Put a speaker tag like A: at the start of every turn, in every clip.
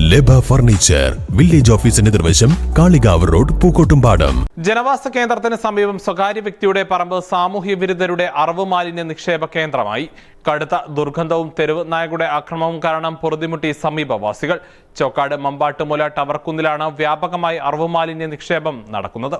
A: ലബ furniture village ഓഫീസിന് എതിർവശം Kalikavu road Pookkottumpadam.
B: ജനവാസ കേന്ദ്രത്തിന് സമീപം സ്വകാര്യ വ്യക്തിയുടെ പറമ്പ് സാമൂഹ്യ വിരുദ്ധരുടെ അറവ് മാലിന്യ നിക്ഷേപ കേന്ദ്രമായി. കടുത്ത ദുർഗന്ധവും തെരുവ് നായകളുടെ ആക്രമണവും കാരണം പൊറുതിമുട്ടി സമീപവാസികൾ. ചോക്കാട് മമ്പാട്ടുമുല ടവർക്കുന്നിലാണ് വ്യാപകമായി അറവ് മാലിന്യ നിക്ഷേപം നടക്കുന്നത്.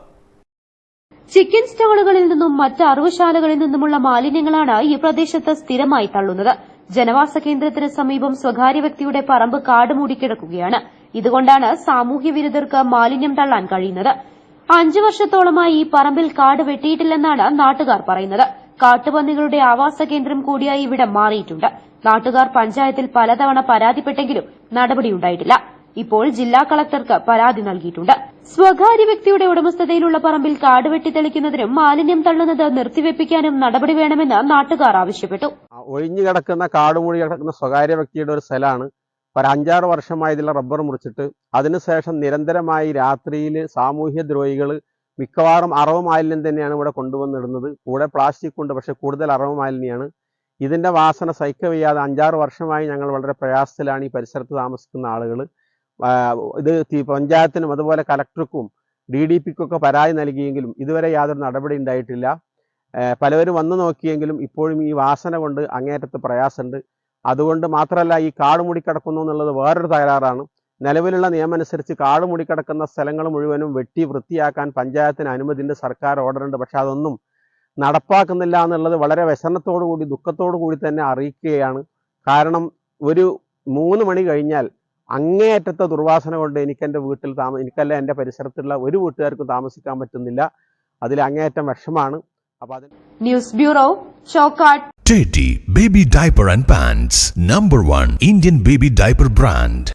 C: ചിക്കൻ സ്റ്റാളുകളിൽ നിന്നും മറ്റ് അറവുശാലകളിൽ നിന്നുമുള്ള മാലിന്യങ്ങളാണ് ഈ പ്രദേശത്ത് സ്ഥിരമായി തള്ളുന്നത്. ജനവാസ കേന്ദ്രത്തിന് സമീപം സ്വകാര്യ വ്യക്തിയുടെ പറമ്പ് കാട് മൂടിക്കിടക്കുകയാണ് ഇതുകൊണ്ടാണ് സാമൂഹ്യ വിരുദ്ധർക്ക് മാലിന്യം തള്ളാൻ കഴിയുന്നത്. അഞ്ചു വർഷത്തോളമായി ഈ പറമ്പിൽ കാട് വെട്ടിയിട്ടില്ലെന്നാണ് നാട്ടുകാർ പറയുന്നത്. കാട്ടുപന്നികളുടെ ആവാസ കേന്ദ്രം കൂടിയായി ഇവിടെ മാറിയിട്ടുണ്ട്. നാട്ടുകാർ പഞ്ചായത്തിൽ പലതവണ പരാതിപ്പെട്ടെങ്കിലും നടപടിയുണ്ടായിട്ടില്ല. ഇപ്പോൾ ജില്ലാ കളക്ടർക്ക് പരാതി നൽകിയിട്ടുണ്ട്. സ്വകാര്യ വ്യക്തിയുടെ ഉടമസ്ഥതയിലുള്ള പറമ്പിൽ കാട് വെട്ടിത്തെളിക്കുന്നതിനും മാലിന്യം തള്ളുന്നത് നിർത്തിവെപ്പിക്കാനും നടപടി വേണമെന്ന് നാട്ടുകാർ ആവശ്യപ്പെട്ടു.
D: ഒഴിഞ്ഞു കിടക്കുന്ന കാടുമൂടി കിടക്കുന്ന സ്വകാര്യ വ്യക്തിയുടെ ഒരു സ്ഥലമാണ്. ഒരു അഞ്ചാറ് വർഷമായി ഇതിലെ റബ്ബർ മുറിച്ചിട്ട് അതിനുശേഷം നിരന്തരമായി രാത്രിയിൽ സാമൂഹ്യ ദ്രോഹികൾ മിക്കവാറും അറവ് മാലിന്യം തന്നെയാണ് ഇവിടെ കൊണ്ടുവന്നിടുന്നത്. കൂടെ പ്ലാസ്റ്റിക് ഉണ്ട് പക്ഷെ കൂടുതൽ അറവ് മാലിന്യമാണ്. ഇതിന്റെ വാസന സഹിക്കവയ്യാതെ അഞ്ചാറ് വർഷമായി ഞങ്ങൾ വളരെ പ്രയാസത്തിലാണ് ഈ പരിസരത്ത് താമസിക്കുന്ന ആളുകൾ ഇത് പഞ്ചായത്തിനും അതുപോലെ കലക്ടർക്കും ഡി ഡി പിക്കൊക്കെ പരാതി നൽകിയെങ്കിലും ഇതുവരെ യാതൊരു നടപടി ഉണ്ടായിട്ടില്ല. പലവരും വന്നു നോക്കിയെങ്കിലും ഇപ്പോഴും ഈ വാസന കൊണ്ട് അങ്ങേറ്റത്ത് പ്രയാസമുണ്ട്. അതുകൊണ്ട് മാത്രമല്ല ഈ കാട് മൂടിക്കിടക്കുന്നു എന്നുള്ളത് വേറൊരു തകരാറാണ്. നിലവിലുള്ള നിയമം അനുസരിച്ച് കാട് മൂടിക്കിടക്കുന്ന സ്ഥലങ്ങൾ മുഴുവനും വെട്ടി വൃത്തിയാക്കാൻ പഞ്ചായത്തിന് അനുമതിന്റെ സർക്കാർ ഓർഡർ ഉണ്ട് പക്ഷെ അതൊന്നും നടപ്പാക്കുന്നില്ല എന്നുള്ളത് വളരെ വിഷമത്തോടു കൂടി ദുഃഖത്തോടു കൂടി തന്നെ അറിയിക്കുകയാണ്. കാരണം ഒരു മൂന്ന് മണി കഴിഞ്ഞാൽ അങ്ങേയറ്റത്തെ ദുർവാസന കൊണ്ട് എനിക്കെന്റെ വീട്ടിൽ താമ എനിക്കല്ല എന്റെ പരിസരത്തുള്ള ഒരു വീട്ടുകാർക്കും താമസിക്കാൻ പറ്റുന്നില്ല. അതിൽ അങ്ങേയറ്റം വിഷമാണ്. അപ്പോൾ അതിന്
C: ന്യൂസ് ബ്യൂറോ ചോക്കാട്ട്
A: Teddy Baby Diaper and Pants Number 1 Indian Baby Diaper Brand